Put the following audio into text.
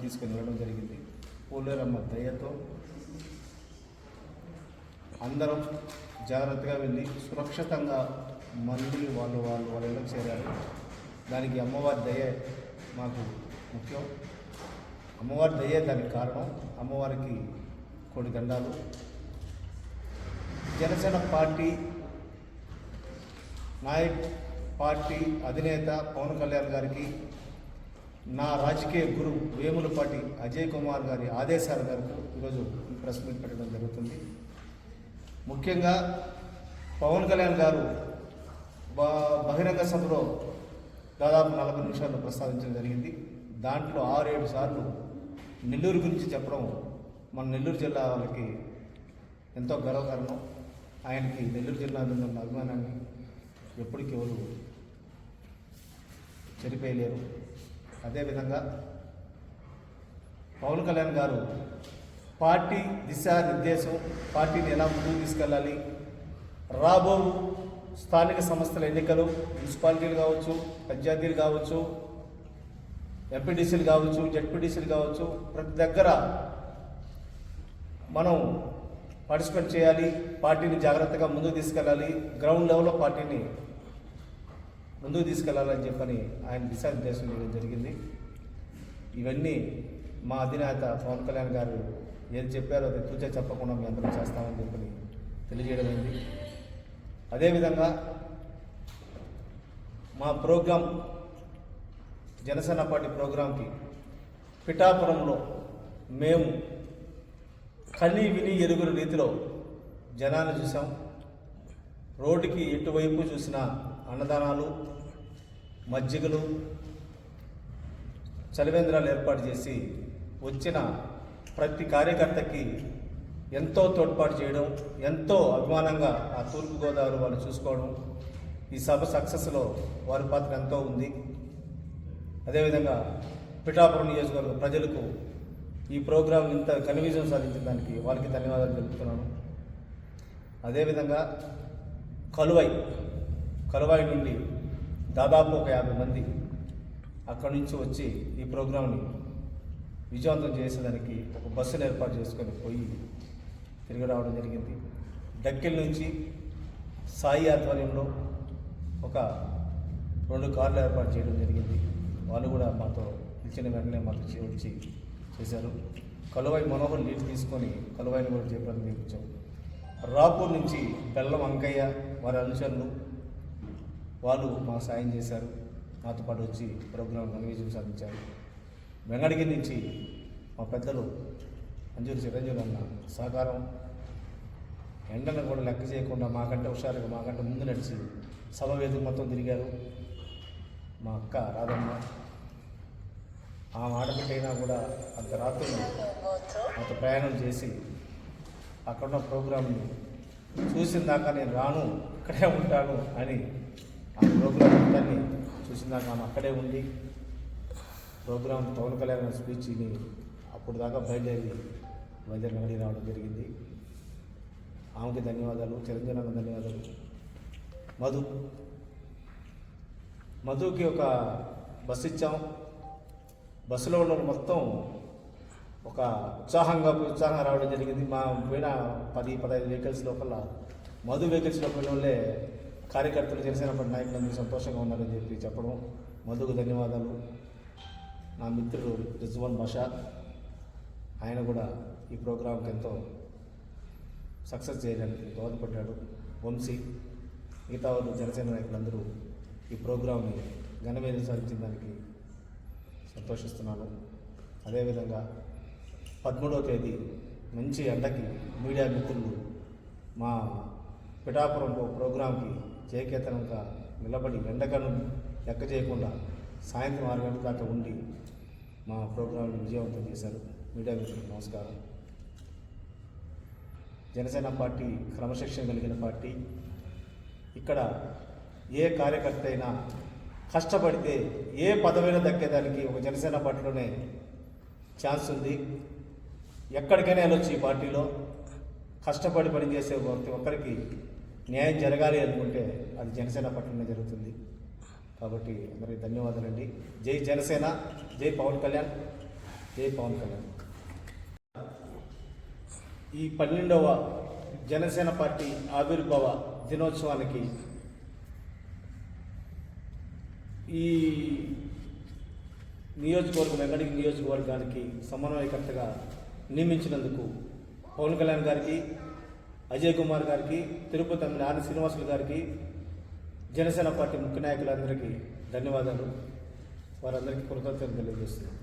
తీసుకుని వెళ్ళడం జరిగింది. పోలేరమ్మ దయతో అందరం జాగ్రత్తగా వెళ్ళి సురక్షితంగా మళ్ళీ వాళ్ళు వాళ్ళు వాళ్ళ ఇళ్ళకి చేరారు. దానికి అమ్మవారి దయ మాకు ముఖ్యం. అమ్మవారి దయ దానికి కారణం అమ్మవారికి కోడి దండాలు. జనసేన పార్టీ నాయక్ పార్టీ అధినేత పవన్ కళ్యాణ్ గారికి నా రాజకీయ గురు వేములపాటి అజయ్ కుమార్ గారి ఆదేశాల మేరకు ఈరోజు ఈ ప్రెస్ మీట్ పెట్టడం జరుగుతుంది. ముఖ్యంగా పవన్ కళ్యాణ్ గారు బ- బహిరంగ సభలో దాదాపు నలభై నిమిషాలు ప్రస్తావించడం జరిగింది. దాంట్లో ఆరు ఏడు సార్లు నెల్లూరు గురించి చెప్పడం మన నెల్లూరు జిల్లా వాళ్ళకి ఎంతో గర్వకారణం. ఆయనకి నెల్లూరు జిల్లా ఉన్న అభిమానాన్ని ఎప్పటికెవరు చనిపోయలేరు అదేవిధంగా పవన్ కళ్యాణ్ గారు పార్టీ దిశానిర్దేశం పార్టీని ఎలా ముందుకు తీసుకెళ్ళాలి రాబో స్థానిక సంస్థల ఎన్నికలు మున్సిపాలిటీలు కావచ్చు పంచాయతీలు కావచ్చు ఎంపీటీసీలు కావచ్చు జడ్పీటీసీలు కావచ్చు ప్రతి దగ్గర మనం పార్టిసిపేట్ చేయాలి పార్టీని జాగ్రత్తగా ముందుకు తీసుకెళ్ళాలి గ్రౌండ్ లెవెల్లో పార్టీని ముందుకు తీసుకెళ్ళాలని చెప్పని ఆయన దిశానిర్దేశం చేయడం జరిగింది. ఇవన్నీ మా అధినేత పవన్ కళ్యాణ్ గారు ఏది చెప్పారో అది తూచే చెప్పకుండా మేము అందరం చేస్తామని చెప్పని తెలియజేయడం అయింది. అదేవిధంగా మా ప్రోగ్రాం జనసేన పార్టీ ప్రోగ్రాంకి పిఠాపురంలో మేము కని విని ఎరుగురు రీతిలో జనాన్ని చూసాం. రోడ్డుకి ఎటువైపు చూసినా అన్నదానాలు మజ్జిగలు చలివేంద్రాలు ఏర్పాటు చేసి వచ్చిన ప్రతి కార్యకర్తకి ఎంతో తోడ్పాటు చేయడం ఎంతో అభిమానంగా ఆ తూర్పుగోదావరి వాళ్ళు చూసుకోవడం ఈ సభ సక్సెస్లో వారి పాత్ర ఎంతో ఉంది. అదేవిధంగా పిఠాపురం నియోజకవర్గ ప్రజలకు ఈ ప్రోగ్రాం ఇంత కన్విజన్ సాధించిన దానికి వాళ్ళకి ధన్యవాదాలు తెలుపుతున్నాను. అదేవిధంగా కలువై కరువాయి నుండి దాదాపు ఒక యాభై మంది అక్కడి నుంచి వచ్చి ఈ ప్రోగ్రాంని విజయవంతం చేసేదానికి ఒక బస్సును ఏర్పాటు చేసుకొని పోయి తిరిగి రావడం జరిగింది. డక్కిల్ నుంచి సాయి ఆధ్వర్యంలో ఒక రెండు కార్లు ఏర్పాటు చేయడం జరిగింది. వాళ్ళు కూడా మాతో ఇచ్చిన వెంటనే మాతో చే- వచ్చి చేశారు. కలువై మనోహర్ లీడ్ తీసుకొని కలువైని కూడా చేపడానికి చేయించాం. రాపూర్ నుంచి బెల్లం అంకయ్య వారి అనుచరులు వాళ్ళు మాకు సాయం చేశారు. నాతో పాటు వచ్చి ప్రోగ్రాం ఘనవిజయం సాధించారు. వెంగడగిరి నుంచి మా పెద్దలు మంజూరు చిరంజీవి అన్న సహకారం ఎండను కూడా లెక్క చేయకుండా మాకంటే హుషారుగా మాకంటే ముందు నడిచి సభ వేదిక మొత్తం తిరిగారు. మా అక్క రాధమ్మ ఆ ఆడబిడ్డైనా కూడా అంత రాత్రి అంత ప్రయాణం చేసి అక్కడున్న ప్రోగ్రాంని చూసిన దాకా నేను రాను ఇక్కడే ఉంటాను అని ఆ ప్రోగ్రాం మొత్తాన్ని చూసిన దాకా ఆమె అక్కడే ఉండి ప్రోగ్రాం పవన్ కళ్యాణ్ గారి స్పీచ్ని అప్పుడు దాకా బయలుదేరి బయలుదేరి వెంగడి రావడం జరిగింది. ఆమెకి ధన్యవాదాలు చిరంజీవి ధన్యవాదాలు. మధు మధుకి ఒక బస్సు ఇచ్చాం. బస్సులో ఉన్న మొత్తం ఒక ఉత్సాహంగా ఉత్సాహంగా రావడం జరిగింది. మా పోయిన పది పదహైదు వెహికల్స్ లోపల మధు వెహికల్స్ లోపల వాళ్ళే కార్యకర్తలు జనసేన పార్టీ నాయకులందరూ సంతోషంగా ఉన్నారని చెప్పి చెప్పడం. మధుకు ధన్యవాదాలు. నా మిత్రుడు రిజ్వాన్ బాషా ఆయన కూడా ఈ ప్రోగ్రాంకి ఎంతో సక్సెస్ చేయడానికి దోహదపడ్డాడు. వంశీ మిగతా వాళ్ళు జనసేన నాయకులందరూ ఈ ప్రోగ్రాంని ఘనవేదం సాధించిన దానికి సంతోషిస్తున్నాను. అదేవిధంగా పదమూడవ తేదీ మంచి ఎండకి మీడియా మిత్రులు మా పిఠాపురంలో ప్రోగ్రాంకి చేకేతనంగా నిలబడి ఎండగను లెక్క చేయకుండా సాయంత్రం ఆరు గంటల దాకా ఉండి మా ప్రోగ్రాంని విజయవంతం చేశారు. మీడియా మిత్రులకు నమస్కారం. జనసేన పార్టీ క్రమశిక్షణ కలిగిన పార్టీ. ఇక్కడ ఏ కార్యకర్త అయినా కష్టపడితే ఏ పదవైనా దక్కేదానికి ఒక జనసేన పార్టీలోనే ఛాన్స్ ఉంది. ఎక్కడికైనా వెళ్ళొచ్చు ఈ పార్టీలో. కష్టపడి పనిచేసే ప్రతి ఒక్కరికి న్యాయం జరగాలి అనుకుంటే అది జనసేన పట్టణంలో జరుగుతుంది. కాబట్టి అందరికి ధన్యవాదాలండి జై జనసేన జై పవన్ కళ్యాణ్ జై పవన్ కళ్యాణ్. ఈ పన్నెండవ జనసేన పార్టీ ఆవిర్భావ దినోత్సవానికి ఈ నియోజకవర్గం వెంకటగిరి నియోజకవర్గానికి సమన్వయకర్తగా నియమించినందుకు పవన్ కళ్యాణ్ గారికి అజయ్ కుమార్ గారికి తిరుపతి అమ్మిన ఆర్ శ్రీనివాసులు గారికి జనసేన పార్టీ ముఖ్య నాయకులందరికీ ధన్యవాదాలు. వారందరికీ కృతజ్ఞతలు తెలియజేస్తున్నాను